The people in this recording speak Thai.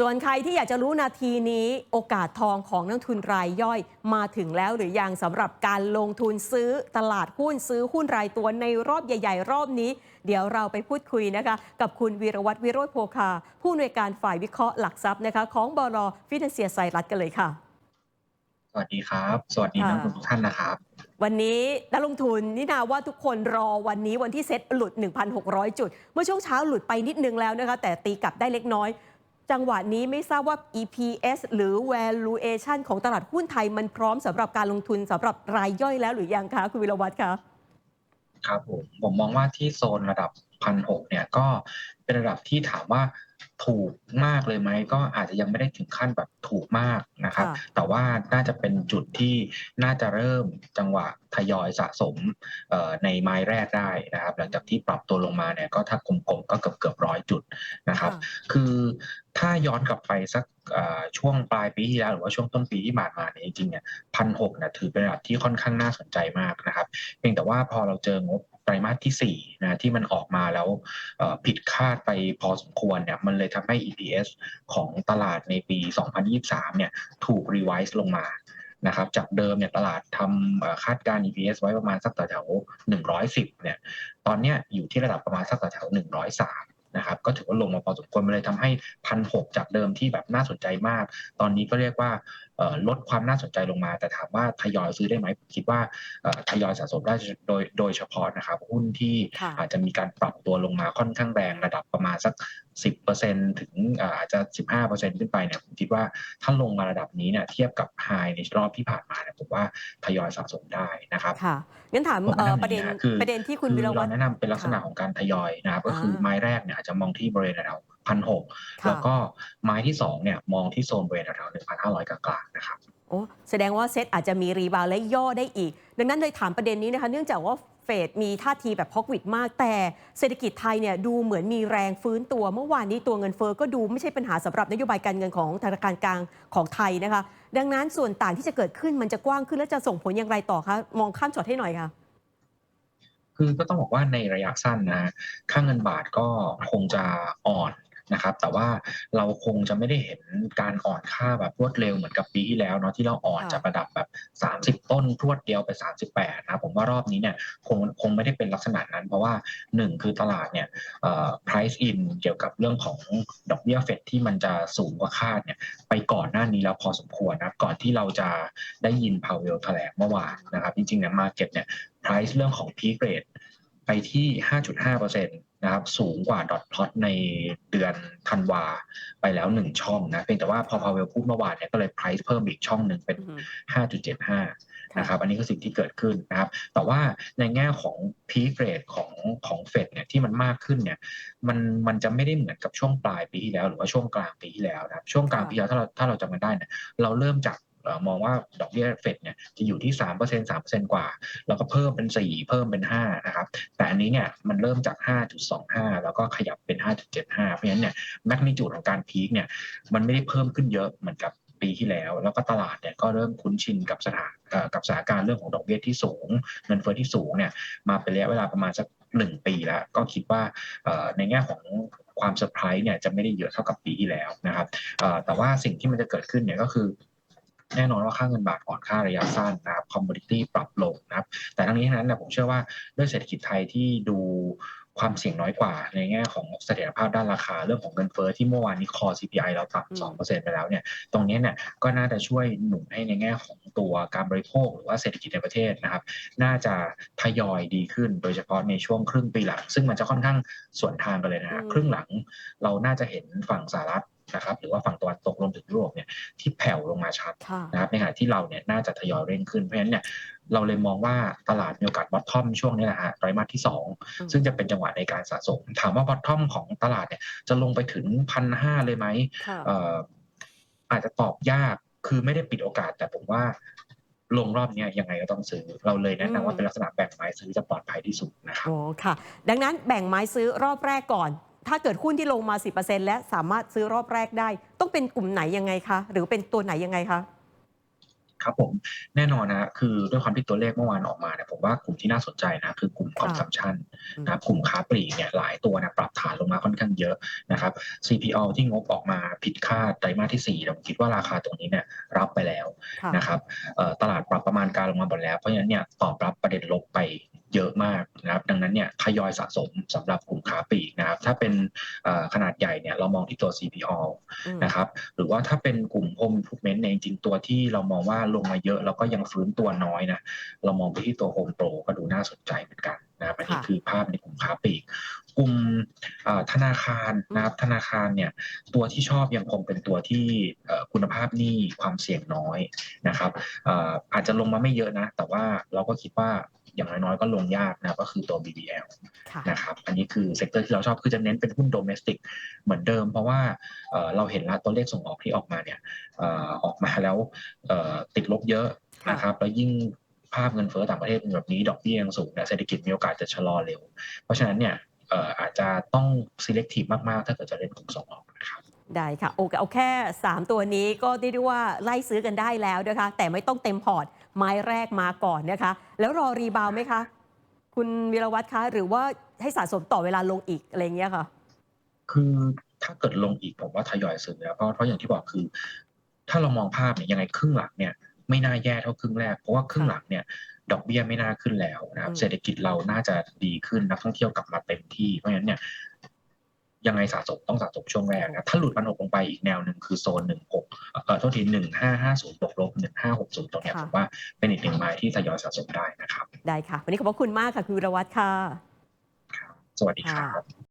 ส่วนใครที่อยากจะรู้นาทีนี้โอกาสทองของนักทุนรายย่อยมาถึงแล้วหรือยังสำหรับการลงทุนซื้อตลาดหุ้นซื้อหุ้นรายตัวในรอบใหญ่ ๆ รอบนี้ เดี๋ยวเราไปพูดคุยนะคะ กับคุณวีรวัตรวิโรจน์โพคา ผู้อำนวยการฝ่ายวิเคราะห์หลักทรัพย์นะคะ ของบลฟินแลนเซียไซรัสกันเลยค่ะ สวัสดีครับ สวัสดีค่ะนักลงทุนทุกท่านนะครับวันนี้นักลงทุนนี่นาว่าทุกคนรอวันนี้วันที่เซ็ตหลุด 1,600 จุด เมื่อช่วงเช้าหลุดไปนิดนึงแล้วนะคะ แต่ตีกลับได้เล็กน้อย จังหวะนี้ไม่ทราบว่า EPS หรือ valuation ของตลาดหุ้นไทยมันพร้อมสำหรับการลงทุนสำหรับรายย่อยแล้วหรือยังคะ คุณวิรวัตรคะครับผมผมมองว่าที่โซนระดับพันหกเนี่ยก็เป็นระดับที่ถามว่า ถูกมากเลยไหมก็อาจจะยังไม่ได้ถึงขั้นแบบถูกมากนะครับค่ะแต่ว่าน่าจะเป็นจุดที่น่าจะเริ่มจังหวะทยอยสะสมเอ่อในไม้แรกได้นะครับ หลังจากที่ปรับตัวลงมาเนี่ยก็ถ้ากลมๆก็เกือบเกือบร้อยจุดนะครับค่ะคือถ้าย้อนกลับไปสักเอ่อช่วงปลายปีที่แล้วหรือว่าช่วงต้นปีที่ผ่านมาเนี่ยจริงๆเนี่ยพันหกเนี่ยถือเป็นระดับที่ค่อนข้างน่าสนใจมากนะครับ เพียงแต่ว่าพอเราเจองบ ไตรมาสที่4นะที่มันออกมาแล้วผิดคาดไปพอสมควรเนี่ยมันเลยทำให้ EPS ของตลาดในปี 2023 เนี่ยถูกรีไวซ์ลงมานะครับจากเดิมเนี่ยตลาดทำคาดการ EPS ไว้ประมาณสักแถว110 เนี่ยตอนเนี้ยอยู่ที่ระดับประมาณสักแถว103นะครับก็ถือว่าลงมาพอสมควรมันเลยทำให้พันหกจากเดิมที่แบบน่าสนใจมาก ตอนนี้ก็เรียกว่า ลดความน่าสนใจลงมา แต่ถามว่าทยอยซื้อได้ไหมผมคิดว่าเอ่อทยอยสะสมได้โดยโดยเฉพาะนะครับหุ้นที่ค่ะอาจจะมีการปรับตัวลงมาค่อนข้างแรงระดับประมาณสัก 10%ถึงเอ่ออาจจะ 15%ขึ้นไปเนี่ยผมคิดว่าถ้าลงมาระดับนี้เนี่ยเทียบกับไฮในรอบที่ผ่านมาเนี่ยผมว่าทยอยสะสมได้นะครับค่ะงั้นถามผมเอ่อแนะนำประเด็นอย่างนี้นะคือประเด็นที่คุณคือวิรวัเราตรแนะนำเป็นลักษณะค่ะของการทยอยนะครับก็คืออ่าไม้แรกเนี่ยอาจจะมองที่บริเวณแถว พันหกค่ะแล้วก็ไม้ที่สองเนี่ยมองที่โซนบริเวณแถวหนึ่งพันห้าร้อยกลางๆนะครับโอ้แสดงว่าเซตอาจจะมีรีบาวด์และย่อได้อีก ดังนั้นเลยถามประเด็นนี้นะคะ เนื่องจากว่าเฟดมีท่าทีแบบพอกวิดมาก แต่เศรษฐกิจไทยเนี่ยดูเหมือนมีแรงฟื้นตัว เมื่อวานนี้ตัวเงินเฟอ้อก็ดูไม่ใช่ปัญหาสำหรับนโยบายการเงินของธนาคารกลางของไทยนะคะ ดังนั้นส่วนต่างที่จะเกิดขึ้นมันจะกว้างขึ้นและจะส่งผลอย่างไรต่อคะมองข้ามช็อตให้หน่อยค่ะคือก็ต้องบอกว่าในระยะสั้นนะค่าเงินบาทก็คงจะอ่อน นะครับ แต่ว่าเราคงจะไม่ได้เห็นการอ่อนค่าแบบรวดเร็วเหมือนกับปีที่แล้วเนาะที่เราอ่อนค่ะ จากระดับแบบ 30 ต้นพรวดเดียวไป 38นะผมว่ารอบนี้เนี่ยคงคงไม่ได้เป็นลักษณะนั้น เพราะว่าหนึ่งคือตลาดเนี่ยเอ่อ price in เกี่ยวกับเรื่องของดอกเบี้ยเฟดที่มันจะสูงกว่าคาดเนี่ยไปก่อนหน้านี้แล้วพอสมควรนะก่อนที่เราจะได้ยินพาวเวลแถลงเมื่อวานนะครับจริงๆเนี่ย market เนี่ย price เรื่องของ peak rate ไปที่ 5.5%นะครับสูงกว่าดอทพลอตในเดือนธันวาไปแล้วหนึ่งช่องนะเพียงแต่ว่าพอพาเวลพูดเมื่อวานเนี่ยก็เลย price เพิ่มอีกช่องหนึ่งเป็นอืม5.75 นะครับ อันนี้คือสิ่งที่เกิดขึ้นนะครับ แต่ว่าในแง่ของ peak rate ของของเฟดเนี่ยที่มันมากขึ้นเนี่ยมันมันจะไม่ได้เหมือนกับช่วงปลายปีที่แล้ว หรือว่าช่วงกลางปีที่แล้วนะครับช่วงกลางปีที่แล้วถ้าเราถ้าเราจำกันได้เนี่ยเราเริ่มจากเอ่อ มองว่าดอกเบี้ยเฟดเนี่ยจะอยู่ที่3% 3%กว่า แล้วก็เพิ่มเป็น 4 เพิ่มเป็น5นะครับแต่อันนี้เนี่ยมันเริ่มจาก 5.25 แล้วก็ขยับเป็น 5.75 เพราะฉะนั้นเนี่ยแมกนิจูดของการพีคเนี่ยมันไม่ได้เพิ่มขึ้นเยอะเหมือนกับปีที่แล้ว แล้วก็ตลาดเนี่ยก็เริ่มคุ้นชินกับสถานกับสถานการณ์เรื่องของดอกเบี้ยที่สูง เงินเฟ้อที่สูงเนี่ยมาเป็นระยะเวลาประมาณสักหนึ่งปีแล้ว ก็คิดว่าในแง่ของความเซอร์ไพรส์เนี่ยจะไม่ได้เยอะเท่ากับปีที่แล้วนะครับแต่ว่าสิ่งที่มันจะเกิดขึ้นเนี่ยก็คือ แน่นอนว่าค่าเงินบาทอ่อนค่าระยะสั้นนะครับคอมมูนิตี้ปรับลงนะครับแต่ทั้งนี้ทั้งนั้นเนี่ยผมเชื่อว่าด้วยเศรษฐกิจไทยที่ดูความเสี่ยงน้อยกว่าในแง่ของเสถียรภาพด้านราคาเรื่องของเงินเฟ้อที่เมื่อวานนี้คอ CPI เราอืมต่ำสองเปอร์เซ็นต์ไปแล้วเนี่ยตรงนี้เนี่ยก็น่าจะช่วยหนุนให้ในแง่ของตัวการบริโภคหรือว่าเศรษฐกิจในประเทศนะครับ น่าจะทยอยดีขึ้นโดยเฉพาะในช่วงครึ่งปีหลัง ซึ่งมันจะค่อนข้างสวนทางกันเลยนะฮะอืมครึ่งหลังเราน่าจะเห็นฝั่งสหรัฐ นะครับหรือว่าฝั่งตะวันตกรวมถึงยุโรปเนี่ยที่แผ่วลงมาชัดค่ะนะครับในขณะที่เราเนี่ยน่าจะทยอยเร่งขึ้นเพราะฉะนั้นเนี่ยเราเลยมองว่าตลาดมีโอกาสบอททอมช่วงนี้แหละฮะไตรมาสที่อืม2ซึ่งจะเป็นจังหวะในการสะสม ถามว่าบอททอมของตลาดเนี่ยจะลงไปถึงพันห้าเลยไหมค่ะเอ่ออาจจะตอบยากคือไม่ได้ปิดโอกาส แต่ผมว่าลงรอบเนี้ยยังไงก็ต้องซื้อ เราเลยแนะอืมนำว่าเป็นลักษณะแบ่งไม้ซื้อจะปลอดภัยที่สุดนะครับโอ้ค่ะ ดังนั้นแบ่งไม้ซื้อรอบแรกก่อน ถ้าเกิดหุ้นที่ลงมา 10%และสามารถซื้อรอบแรกได้ ต้องเป็นกลุ่มไหนยังไงคะ หรือเป็นตัวไหนยังไงคะครับผมแน่นอนนะคือด้วยความที่ตัวเลขเมื่อวานออกมาเนี่ยผมว่ากลุ่มที่น่าสนใจนะคือกลุ่มคอนซัมชันนะครับกลุ่มค้าปลีกเนี่ยหลายตัวนะปรับฐานลงมาค่อนข้างเยอะนะครับ CPO ที่งบออกมาผิดคาดไตรมาสที่4ผมคิดว่าราคาตรงนี้เนี่ยรับไปแล้วค่ะนะครับเอ่อตลาดปรับประมาณการลงมาหมดแล้วเพราะฉะนั้นเนี่ยตอบรับประเด็นลบไป เยอะมากนะครับ ดังนั้นเนี่ยทยอยสะสมสำหรับกลุ่มค้าปลีกนะครับ ถ้าเป็นเอ่อขนาดใหญ่เนี่ยเรามองที่ตัว CPO อืมนะครับ หรือว่าถ้าเป็นกลุ่ม Home Improvement เนี่ยจริงๆตัวที่เรามองว่าลงมาเยอะ แล้วก็ยังฟื้นตัวน้อยนะ เรามองไปที่ตัว Home Pro ก็ดูน่าสนใจเหมือนกันนะครับอันนี้ค่ะคือภาพในกลุ่มค้าปลีก กลุ่มเอ่อธนาคารนะครับธนาคารเนี่ยตัวที่ชอบยังคงเป็นตัวที่เอ่อคุณภาพหนี้ความเสี่ยงน้อยนะครับเอ่ออาจจะลงมาไม่เยอะนะ แต่ว่าเราก็คิดว่าอย่างน้อยๆก็ลงยากนะก็คือตัว BBL ค่ะนะครับอันนี้คือเซกเตอร์ที่เราชอบคือจะเน้นเป็นหุ้นโดเมสติกเหมือนเดิม เพราะว่าเอ่อเราเห็นแล้วตัวเลขส่งออกที่ออกมาเนี่ยเอ่อออกมาแล้วเอ่อติดลบเยอะค่ะนะครับแล้วยิ่งภาพเงินเฟ้อต่างประเทศเป็นแบบนี้ดอกเบี้ยยังสูงเนี่ยเศรษฐกิจมีโอกาสจะชะลอเร็ว เพราะฉะนั้นเนี่ยเอ่ออาจจะต้อง selective มาก ๆ ถ้าเกิดจะเล่นกลุ่มส่งออกนะครับได้ค่ะ โอเคเอาแค่ 3 ตัวนี้ก็ได้ได้ว่าไล่ซื้อกันได้แล้วนะคะ แต่ไม่ต้องเต็มพอร์ต ไม้แรกมาก่อนนะคะ แล้วรอรีบาวด์ไหมคะ คุณวิรวัตรคะ หรือว่าให้สะสมต่อเวลาลงอีก อะไรเงี้ยค่ะ คือถ้าเกิดลงอีกผมว่าทยอยซื้อแล้วเพราะเพราะอย่างที่บอกคือ ถ้าเรามองภาพเนี่ยยังไงครึ่งหลังเนี่ย ไม่น่าแย่เท่าครึ่งแรก เพราะว่าครึ่งหลังเนี่ยดอกเบี้ยไม่น่าขึ้นแล้วนะครับอืมเศรษฐกิจเราน่าจะดีขึ้นนักท่องเที่ยวกลับมาเต็มที่เพราะฉะนั้นเนี่ยยังไงสะสมต้องสะสมช่วงแรกนะถ้าหลุดพันหกลงไปอีกแนวหนึ่งคือโซนหนึ่งหกเอ่อโทษทีหนึ่งห้าห้าศูนย์บวกลบหนึ่งห้าหกศูนย์ตรงเนี้ยค่ะผมว่าเป็นอีกหนึ่งไม้ที่ทยอยสะสมได้นะครับ ได้ค่ะ วันนี้ขอบพระคุณมากค่ะคุณวิรวัตรค่ะ สวัสดีครับ